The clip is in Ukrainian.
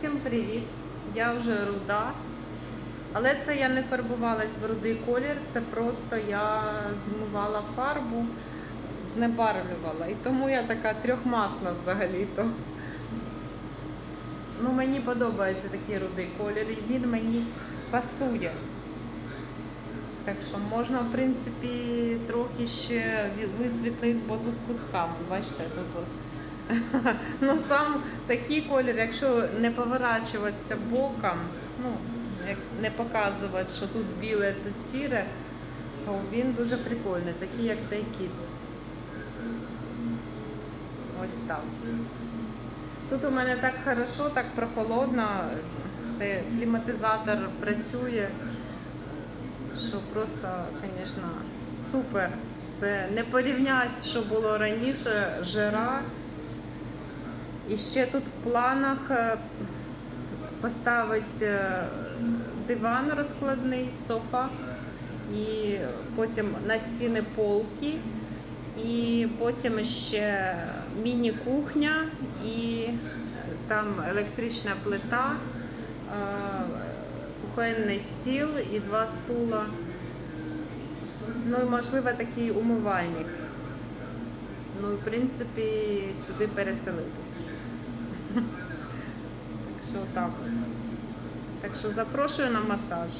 Всім привіт! Я вже руда. Але це я не фарбувалась в рудий колір, це просто я змивала фарбу, знебарвлювала. І тому я така трьохмасна взагалі-то. Ну, мені подобається такий рудий колір, і він мені пасує. Так що можна, в принципі, трохи ще ві- висвітлити, бо тут кусками, бачите, тут. Ну, сам такий колір, якщо не поворачуватися боком, ну, як не показувати, що тут біле, тут сіре, то він дуже прикольний, такий, як той кіт. Ось так. Тут у мене так хорошо, так прохолодно, кліматизатор працює, що просто, звісно, супер. Це не порівняти, що було раніше, жара. І ще тут в планах е, поставити е, диван розкладний, софа, і потім на стіни полки, і потім ще міні-кухня і е, там електрична плита, кухонний стіл і два стула. Ну і можливо такий умивальник. Ну, в принципі, сюди переселитись. Так що так. Так що запрошую на масаж.